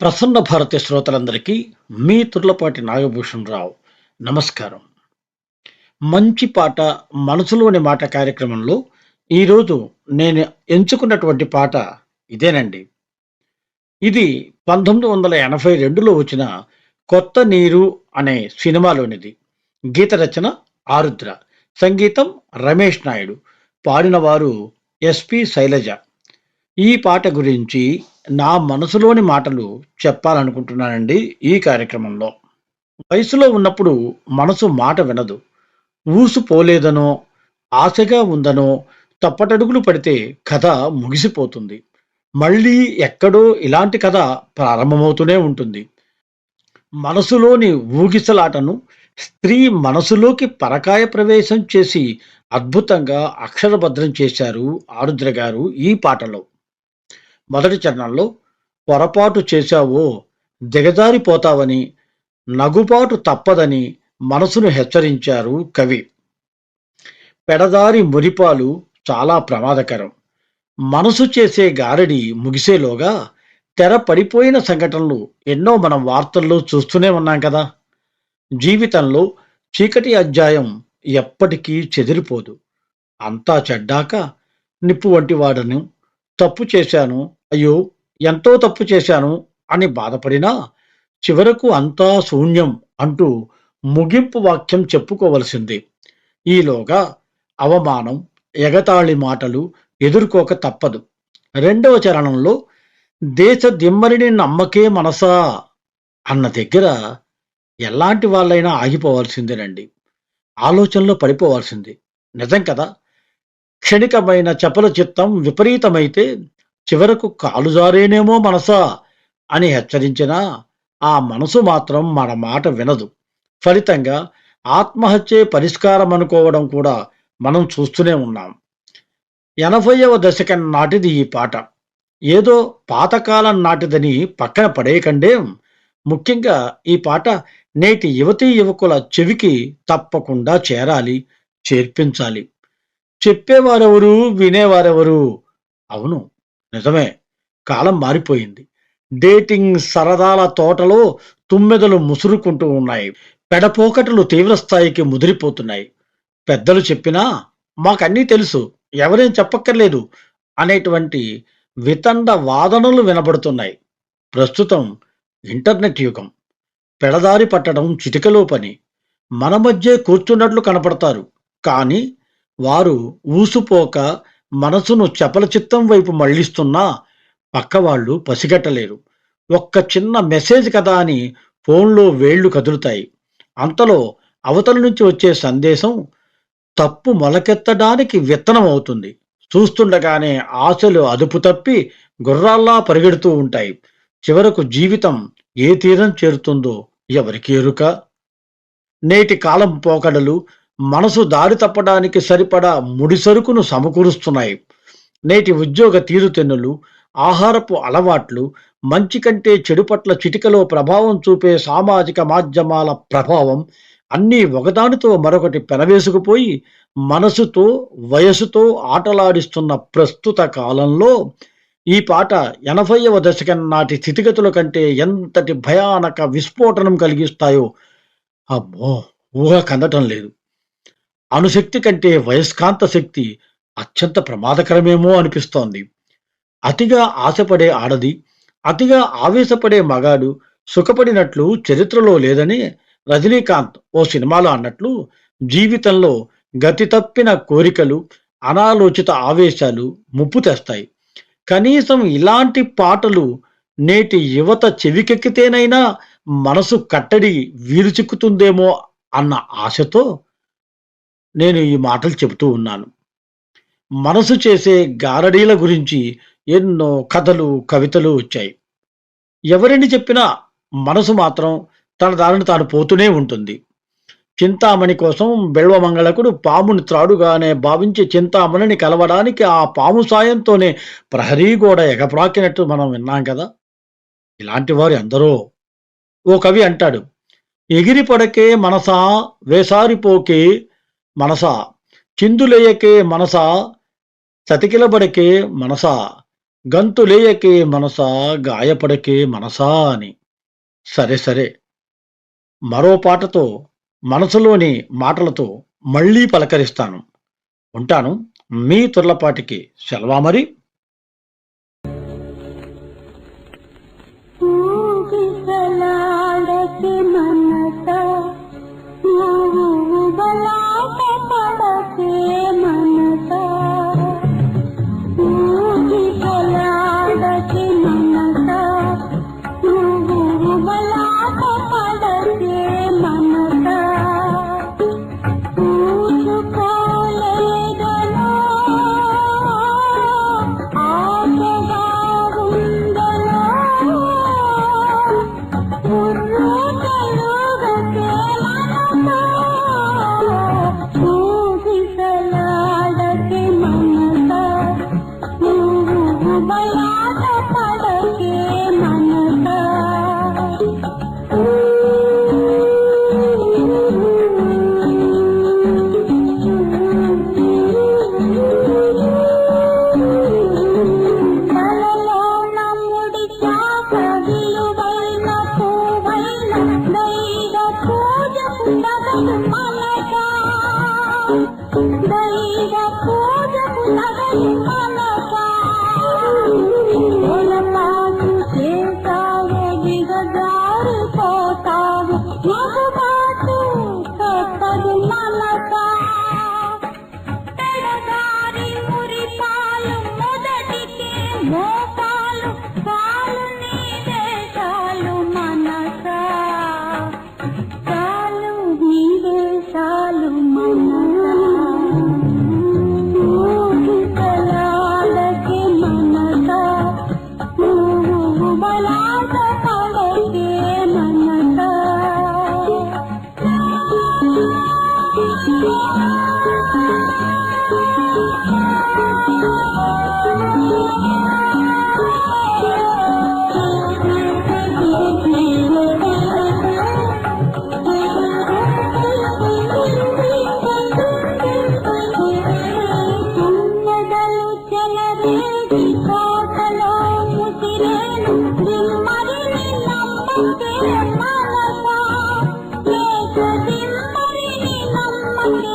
ప్రసన్న భారతి శ్రోతలందరికీ మీ తుర్లపాటి నాగభూషణ్ రావు నమస్కారం. మంచి పాట మనసులోని మాట కార్యక్రమంలో ఈరోజు నేను ఎంచుకున్నటువంటి పాట ఇదేనండి. ఇది పంతొమ్మిది వందల ఎనభై రెండులో వచ్చిన కొత్త నీరు అనే సినిమాలోనిది. గీత రచన ఆరుద్ర సంగీతం రమేష్ నాయుడు పాడినవారు ఎస్పి శైలజ. ఈ పాట గురించి నా మనసులోని మాటలు చెప్పాలనుకుంటున్నానండి ఈ కార్యక్రమంలో. వయసులో ఉన్నప్పుడు మనసు మాట వినదు. ఊసు పోలేదనో ఆశగా ఉందనో తప్పటడుగులు పడితే కథ ముగిసిపోతుంది. మళ్ళీ ఎక్కడో ఇలాంటి కథ ప్రారంభమవుతూనే ఉంటుంది. మనసులోని ఊగిసలాటను స్త్రీ మనసులోకి పరకాయ ప్రవేశం చేసి అద్భుతంగా అక్షరభద్రం చేశారు ఆరుద్ర గారు ఈ పాటలో. మొదటి చరణంలో పొరపాటు చేశావో దిగజారిపోతావని నగుపాటు తప్పదని మనసును హెచ్చరించారు కవి. పెడదారి మురిపాలు చాలా ప్రమాదకరం. మనసు చేసే గారడి ముగిసేలోగా తెర పడిపోయిన సంఘటనలు ఎన్నో మనం వార్తల్లో చూస్తూనే ఉన్నాం కదా. జీవితంలో చీకటి అధ్యాయం ఎప్పటికీ చెదిరిపోదు. అంతా చెడ్డాక నిప్పు వంటి వాడను తప్పు చేశాను అయ్యో ఎంతో తప్పు చేశాను అని బాధపడినా చివరకు అంతా శూన్యం అంటూ ముగింపు వాక్యం చెప్పుకోవలసింది. ఈలోగా అవమానం ఎగతాళి మాటలు ఎదుర్కోక తప్పదు. రెండవ చరణంలో దేశ దిమ్మరిని నమ్మకే మనసా అన్న దగ్గర ఎలాంటి వాళ్ళైనా ఆగిపోవాల్సిందేనండి. ఆలోచనలో పడిపోవాల్సింది. నిజం కదా? క్షణికమైన చపల చిత్తం విపరీతమైతే చివరకు కాలు జారేనేమో మనసా అని హెచ్చరించినా ఆ మనసు మాత్రం మన మాట వినదు. ఫలితంగా ఆత్మహత్యే పరిష్కారం అనుకోవడం కూడా మనం చూస్తూనే ఉన్నాం. ఎనభైవ దశకం నాటిది ఈ పాట. ఏదో పాతకాలం నాటిదని పక్కన పడేయకండే. ముఖ్యంగా ఈ పాట నేటి యువతీ యువకుల చెవికి తప్పకుండా చేరాలి చేర్పించాలి. చెప్పేవారెవరు వినేవారెవరు? అవును నిజమే. కాలం మారిపోయింది. డేటింగ్ సరదాల తోటలో తుమ్మెదలు ముసురుకుంటూ ఉన్నాయి. పెడపోకటలు తీవ్రస్థాయికి ముదిరిపోతున్నాయి. పెద్దలు చెప్పినా మాకన్నీ తెలుసు ఎవరేం చెప్పక్కర్లేదు అనేటువంటి వితండ వాదనలు వినబడుతున్నాయి. ప్రస్తుతం ఇంటర్నెట్ యుగం. పెడదారి పట్టడం చిటికలో పని. మన మధ్య కూర్చున్నట్లు కనపడతారు. కానీ వారు ఊసుపోక మనసును చపల చిత్తం వైపు మళ్ళిస్తున్నా పక్కవాళ్ళు పసిగట్టలేరు. ఒక్క చిన్న మెసేజ్ కదా అని ఫోన్లో వేళ్ళు కదులుతాయి. అంతలో అవతల నుంచి వచ్చే సందేశం తప్పు మొలకెత్తడానికి విత్తనం అవుతుంది. చూస్తుండగానే ఆశలు అదుపు తప్పి గుర్రాల్లా పరిగెడుతూ ఉంటాయి. చివరకు జీవితం ఏ తీరం చేరుతుందో ఎవరికి ఎరుక? నేటి కాలం పోకడలు మనసు దారి తప్పడానికి సరిపడా ముడిసరుకును సమకూరుస్తున్నాయి. నేటి ఉద్యోగ తీరుతెన్నులు ఆహారపు అలవాట్లు మంచి కంటే చెడు పట్ల చిటికలో ప్రభావం చూపే సామాజిక మాధ్యమాల ప్రభావం అన్నీ ఒకదానితో మరొకటి పెనవేసుకుపోయి మనసుతో వయసుతో ఆటలాడిస్తున్న ప్రస్తుత కాలంలో ఈ పాట ఎనభైవ దశకం నాటి స్థితిగతుల కంటే ఎంతటి భయానక విస్ఫోటనం కలిగిస్తాయో అమ్మో ఊహ కందటం లేదు. అణుశక్తి కంటే వయస్కాంత శక్తి అత్యంత ప్రమాదకరమేమో అనిపిస్తోంది. అతిగా ఆశపడే ఆడది అతిగా ఆవేశపడే మగాడు సుఖపడినట్లు చరిత్రలో లేదని రజనీకాంత్ ఓ సినిమాలో అన్నట్లు జీవితంలో గతి తప్పిన కోరికలు అనాలోచిత ఆవేశాలు ముప్పు తెస్తాయి. కనీసం ఇలాంటి పాటలు నేటి యువత చెవికెక్కితేనైనా మనసు కట్టడి వీలు చిక్కుతుందేమో అన్న ఆశతో నేను ఈ మాటలు చెబుతూ ఉన్నాను. మనసు చేసే గారడీల గురించి ఎన్నో కథలు కవితలు వచ్చాయి. ఎవరిని చెప్పినా మనసు మాత్రం తన దారిని తాను పోతూనే ఉంటుంది. చింతామణి కోసం బెల్వమంగళకుడు పాముని త్రాడుగానే భావించి చింతామణిని కలవడానికి ఆ పాము సాయంతోనే ప్రహరీ గోడ ఎగప్రాకినట్టు మనం విన్నాం కదా? ఇలాంటి వారు ఎందరో? ఓ కవి అంటాడు ఎగిరి పడకే మనసా వేసారిపోకే మనసా? చిందులేయకే చతికిలబడకే మనసా? గంతు గంతులేయకే మనసా? గాయపడకే మనసా అని. సరే సరే. మరో పాటతో మనసులోని మాటలతో మళ్ళీ పలకరిస్తాను. ఉంటాను. మీ తుర్లపాటికి సెలవా మరి? మమ్మని మమ్మని